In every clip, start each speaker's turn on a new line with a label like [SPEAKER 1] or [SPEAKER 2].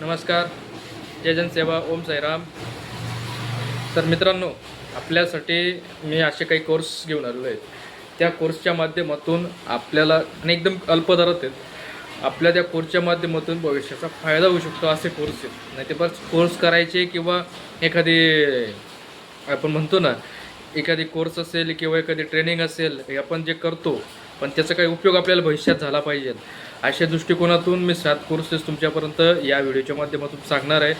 [SPEAKER 1] नमस्कार. जय जनसेवा ओम साईराम. तर मित्रांनो आपल्यासाठी मी असे काही कोर्स घेऊन आलेलो आहे. त्या कोर्सच्या माध्यमातून आपल्याला आणि एकदम अल्प दरात आहेत. आपल्या त्या कोर्सच्या माध्यमातून भविष्याचा फायदा होऊ शकतो असे कोर्स आहेत. नाही ते बस कोर्स करायचे किंवा एखादी आपण म्हणतो ना एखादी कोर्स असेल किंवा एखादी ट्रेनिंग असेल हे आपण जे करतो पण त्याचा काही उपयोग आपल्याला भविष्यात झाला पाहिजे. अशा दृष्टिकोनातून मी सात कोर्सेस तुमच्यापर्यंत या व्हिडिओच्या माध्यमातून सांगणार आहे.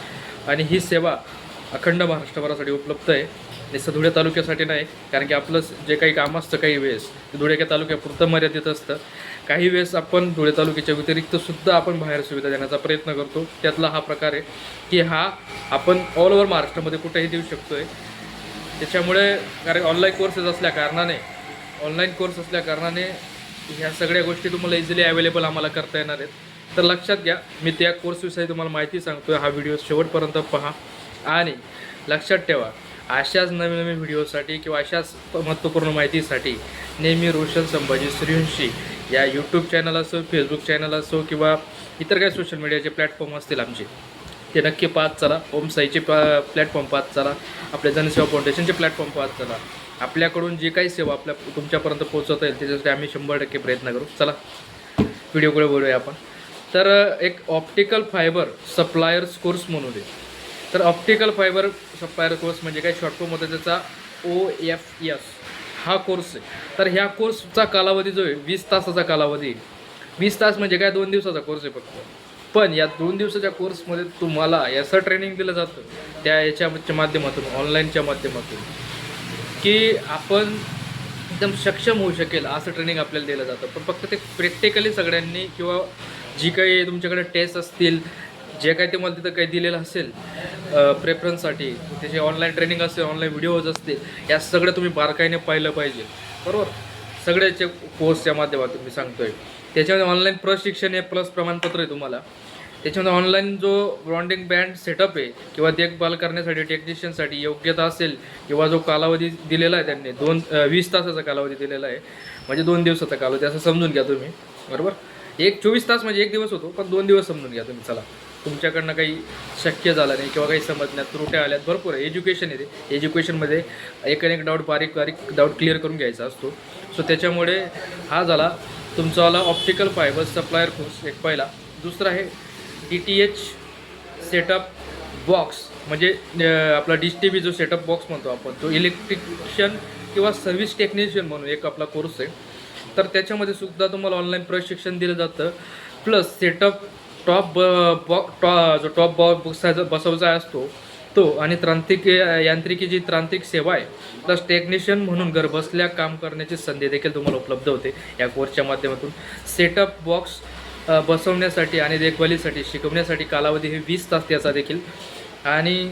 [SPEAKER 1] आणि ही सेवा अखंड महाराष्ट्रभरासाठी उपलब्ध आहे. जसं धुळे तालुक्यासाठी नाही कारण की आपलं जे काही काम असतं काही वेळेस ते धुळे तालुक्यापुरतं मर्यादित असतं. काही वेळेस आपण धुळे तालुक्याच्या व्यतिरिक्तसुद्धा आपण बाहेर सुविधा देण्याचा प्रयत्न करतो. त्यातला हा प्रकार आहे की हा आपण ऑल ओव्हर महाराष्ट्रामध्ये कुठेही देऊ शकतो आहे त्याच्यामुळे कारण ऑनलाईन कोर्सेस असल्या कारणाने ऑनलाईन कोर्स असल्या कारणाने ह्या सगळ्या गोष्टी तुम्हाला इझिली अवेलेबल आम्हाला करता येणार आहेत. तर लक्षात घ्या मी त्या कोर्सविषयी तुम्हाला माहिती सांगतो हा व्हिडिओ शेवटपर्यंत पहा. आणि लक्षात ठेवा अशाच नवीन नवीन व्हिडिओसाठी किंवा अशाच महत्त्वपूर्ण माहितीसाठी नेहमी रोशन संभाजी सूर्यवंशी या यूट्यूब चॅनल असो फेसबुक चॅनल असो किंवा इतर काही सोशल मीडियाचे प्लॅटफॉर्म असतील आमचे ते नक्की पाहत चला. ओम साईचे प्लॅटफॉर्म पाहत चला. आपल्या जनसेवा फाउंडेशनचे प्लॅटफॉर्म पाहत चला. आपल्याकडून जी काही सेवा आपल्या तुमच्यापर्यंत पोहोचवता येईल त्याच्यासाठी आम्ही शंभर टक्के प्रयत्न करू. चला व्हिडिओकडे बोलूया आपण. तर एक ऑप्टिकल फायबर सप्लायर्स कोर्स म्हणून आहे तर ऑप्टिकल फायबर सप्लायर कोर्स म्हणजे काय? शॉर्टफॉर्ममध्ये त्याचा ओ एफ एस हा कोर्स आहे. तर ह्या कोर्सचा कालावधी जो आहे वीस तासाचा कालावधी वीस तास म्हणजे काय? दोन दिवसाचा कोर्स आहे फक्त. पण या दोन दिवसाच्या कोर्समध्ये तुम्हाला याचं ट्रेनिंग दिलं जातं. त्या याच्या माध्यमातून ऑनलाईनच्या माध्यमातून. की आपण एकदम सक्षम होऊ शकेल असं ट्रेनिंग आपल्याला दिलं जातं. पण फक्त ते प्रॅक्टिकली सगळ्यांनी किंवा जी काही तुमच्याकडे टेस्ट असतील जे काही तुम्हाला तिथं काही दिलेलं असेल प्रेफरन्ससाठी त्याचे ऑनलाईन ट्रेनिंग असेल ऑनलाईन व्हिडिओज असतील या सगळं तुम्ही बारकाईने पाहिलं पाहिजे. बरोबर? सगळ्याचे कोर्सच्या माध्यमातून मी सांगतोय. त्याच्यामध्ये ऑनलाईन प्रशिक्षण आहे प्लस प्रमाणपत्र आहे तुम्हाला. त्याच्यामध्ये ऑनलाईन जो ब्रॉन्डिंग बँड सेटअप आहे किंवा देखभाल करण्यासाठी टेक्निशियनसाठी योग्यता असेल किंवा जो कालावधी दिलेला आहे त्यांनी दोन वीस तासाचा कालावधी दिलेला आहे म्हणजे दोन दिवसाचा कालावधी असं समजून घ्या तुम्ही. बरोबर? एक चोवीस तास म्हणजे एक दिवस होतो पण दोन दिवस समजून घ्या तुम्ही चला. तुमच्याकडनं काही शक्य झालं नाही किंवा काही समजण्यात त्रुट्या आल्यात भरपूर आहे. एज्युकेशन आहे ते. एज्युकेशनमध्ये एक एक डाऊट बारीक बारीक डाऊट क्लिअर करून घ्यायचा असतो. सो त्याच्यामुळे हा झाला तुमचावाला ऑप्टिकल फायबर सप्लायर कोर्स एक पहिला. दुसरा आहे D T H setup box म्हणजे आपला डिश टी व्ही जो सेटअप बॉक्स म्हणतो आपण तो इलेक्ट्रिशियन किंवा सर्व्हिस टेक्निशियन म्हणून एक आपला कोर्स आहे. तर त्याच्यामध्ये सुद्धा तुम्हाला ऑनलाईन प्रशिक्षण दिलं जातं. प्लस सेटअप टॉप बॉ टॉ जो टॉप बॉ बॉक्स बसवचा असतो तो आणि तांत्रिक यांत्रिकी जी तांत्रिक सेवा आहे प्लस टेक्निशियन म्हणून घरबसल्या काम करण्याची संधी देखील तुम्हाला उपलब्ध होते या कोर्सच्या माध्यमातून. सेटअप बॉक्स बसवण्यासाठी आणि देखभालीसाठी शिकवण्यासाठी कालावधी हे वीस तास त्याचा देखील. आणि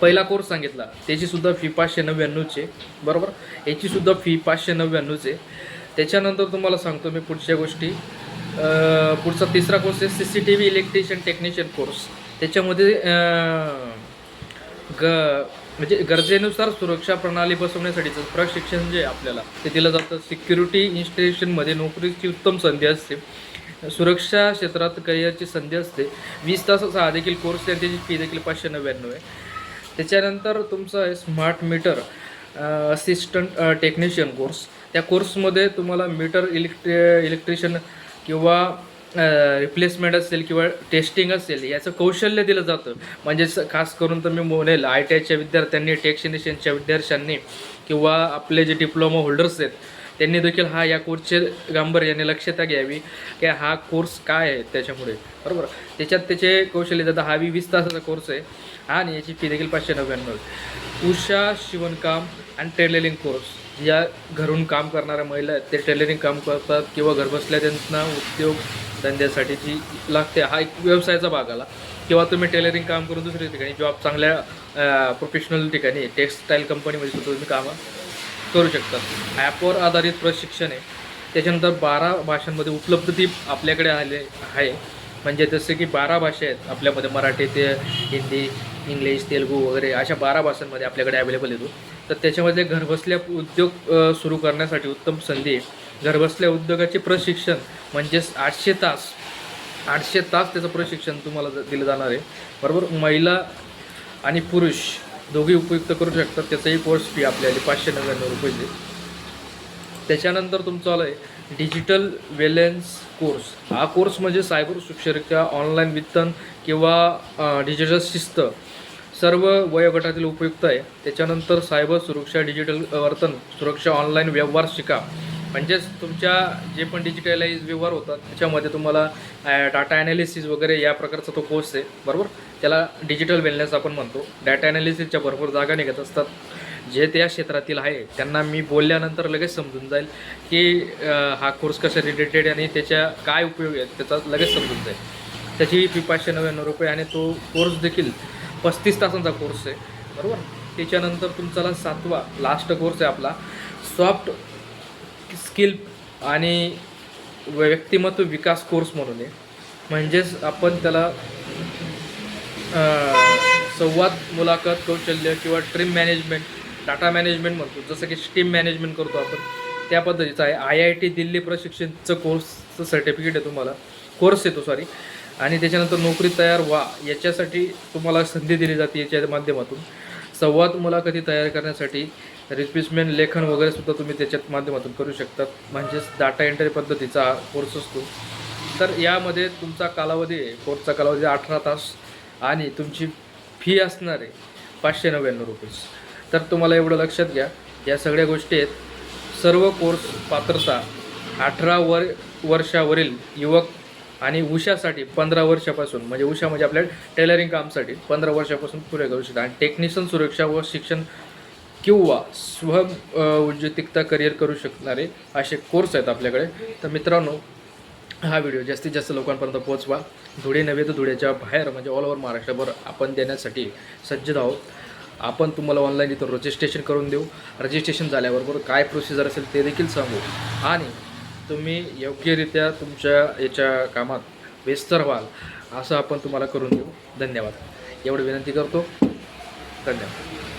[SPEAKER 1] पहिला कोर्स सांगितला त्याचीसुद्धा फी पाचशे नव्याण्णवचे बरोबर? याचीसुद्धा फी पाचशे नव्याण्णवचे त्याच्यानंतर तुम्हाला सांगतो मी पुढच्या गोष्टी. पुढचा तिसरा कोर्स आहे C C T V electrician technician course. त्याच्यामध्ये ग म्हणजे गरजेनुसार सुरक्षा प्रणाली बसवण्यासाठीचं प्रशिक्षण जे आपल्याला ते दिलं जातं. सिक्युरिटी इन्स्टिट्यूशनमध्ये नोकरीची उत्तम संधी असते. सुरक्षा क्षेत्रात करिअरची संधी असते. वीस तासाचा हा देखील कोर्स आहे त्याची फी देखील पाचशे नव्याण्णव आहे. त्याच्यानंतर तुमचं आहे smart meter assistant technician course त्या कोर्समध्ये तुम्हाला मीटर इलेक्ट्रि इलेक्ट्रिशियन किंवा रिप्लेसमेंट असेल किंवा टेस्टिंग असेल याचं कौशल्य दिलं जातं. म्हणजे स- खास करून तर मी म्हणेल आय टी आयच्या विद्यार्थ्यांनी टेक्निशियनच्या विद्यार्थ्यांनी किंवा आपले जे डिप्लोमा होल्डर्स आहेत त्यांनी देखील हा या कोर्सचे गांभीर्याने लक्षता घ्यावी. की हा कोर्स काय आहे त्याच्यामुळे. बरोबर? त्याच्यात त्याचे कौशल्य जातं हा वीस तासाचा कोर्स आहे. आणि याची फी देखील पाचशे नव्याण्णव. उषा शिवणकाम आणि टेलरिंग कोर्स या घरून काम करणाऱ्या महिला आहेत. ते टेलरिंग काम करतात किंवा घरबसल्या त्यांना उद्योग धंद्यासाठी जी लागते. हा एक व्यवसायाचा भाग आला. किंवा तुम्ही टेलरिंग काम करून दुसऱ्या ठिकाणी जॉब चांगल्या प्रोफेशनल ठिकाणी टेक्स्टाईल कंपनीमध्ये सुद्धा तुम्ही कामं. करू शकतात. ॲपवर आधारित प्रशिक्षण आहे. त्याच्यानंतर बारा भाषांमध्ये उपलब्ध ती आपल्याकडे आले आहे. म्हणजे जसं की बारा भाषा आहेत. आपल्यामध्ये मराठी ते हिंदी इंग्लिश तेलुगू वगैरे अशा बारा भाषांमध्ये आपल्याकडे अवेलेबल येतो तर त्याच्यामध्ये घरबसल्या उद्योग सुरू करण्यासाठी उत्तम संधी आहे. घरबसल्या उद्योगाचे प्रशिक्षण म्हणजेच आठशे तास आठशे तास त्याचं प्रशिक्षण तुम्हाला दिलं जाणार आहे. बरोबर? महिला आणि पुरुष दोघे उपयुक्त करू शकतात. त्याचाही कोर्स फी आपल्याला पाचशे नव्याण्णव रुपये त्याच्यानंतर तुमचं आलं आहे डिजिटल वेलेन्स कोर्स हा कोर्स म्हणजे सायबर सुरक्षा ऑनलाईन वित्तन किंवा डिजिटल शिस्त सर्व वयोगटातील उपयुक्त आहे. त्याच्यानंतर सायबर सुरक्षा डिजिटल वर्तन सुरक्षा ऑनलाईन व्यवहार शिका. म्हणजेच तुमच्या जे पण डिजिटलाइज व्यवहार होतात त्याच्यामध्ये तुम्हाला डाटा ॲनालिसिस वगैरे या प्रकारचा तो कोर्स आहे बरोबर? त्याला डिजिटल वेलनेस आपण म्हणतो. डाटा ॲनालिसिसच्या भरपूर जागा निघत असतात. जे त्या क्षेत्रातील आहे त्यांना मी बोलल्यानंतर लगेच समजून जाईल की हा कोर्स कशा रिलेटेड आणि त्याच्या काय उपयोग आहेत त्याचा लगेच समजून जाईल. त्याची फी पाचशे नव्याण्णव रुपये आणि तो कोर्स देखील पस्तीस तासांचा कोर्स आहे बरोबर? त्याच्यानंतर तुमचा सातवा लास्ट कोर्स आहे आपला. सॉफ्ट स्किल आणि व्यक्तिमत्व विकास कोर्स म्हणून आहे. म्हणजेच आपण त्याला संवाद मुलाखत कौशल्य किंवा ट्रीम मॅनेजमेंट डाटा मॅनेजमेंट म्हणतो. जसं की स्टीम मॅनेजमेंट करतो आपण. त्या पद्धतीचं आहे. आय आय टी दिल्ली प्रशिक्षणचं कोर्सचं सर्टिफिकेट आहे तुम्हाला. कोर्स येतो सॉरी आणि त्याच्यानंतर नोकरी तयार व्हा. याच्यासाठी तुम्हाला संधी दिली जाते याच्या माध्यमातून. संवाद मुलाखती तयार करण्यासाठी रिप्लेसमेंट लेखन वगैरे सुद्धा तुम्ही त्याच्यात माध्यमातून करू शकतात. म्हणजेच डाटा एंट्री पद्धतीचा हा कोर्स असतो. तर यामध्ये तुमचा कालावधी आहे. कोर्सचा कालावधी अठरा तास आणि तुमची फी असणार आहे पाचशे नव्याण्णव रुपीज तर तुम्हाला एवढं लक्षात घ्या. या सगळ्या गोष्टी आहेत. सर्व कोर्स पात्रता अठरा वर वर्षावरील युवक आणि उषासाठी पंधरा वर्षापासून म्हणजे उषा म्हणजे आपल्या टेलरिंग कामसाठी पंधरा वर्षापासून पुरे करू शकता आणि टेक्निशियन सुरक्षा व शिक्षण किंवा स्व उद्योजकता करिअर करू शकणारे असे कोर्स आहेत आपल्याकडे. तर मित्रांनो हा व्हिडिओ जास्तीत जास्त लोकांपर्यंत पोहोचवा. धुळे नव्हे तर धुळ्याच्या बाहेर म्हणजे ऑल ओव्हर महाराष्ट्रभर आपण देण्यासाठी सज्ज आहोत. आपण तुम्हाला ऑनलाईन इथं रजिस्ट्रेशन करून देऊ. रजिस्ट्रेशन झाल्याबरोबर काय प्रोसिजर असेल ते देखील सांगू. आणि तुम्ही योग्यरित्या तुमच्या याच्या कामात व्यस्त व्हाल असं आपण तुम्हाला करून देऊ. धन्यवाद. एवढं विनंती करतो. धन्यवाद.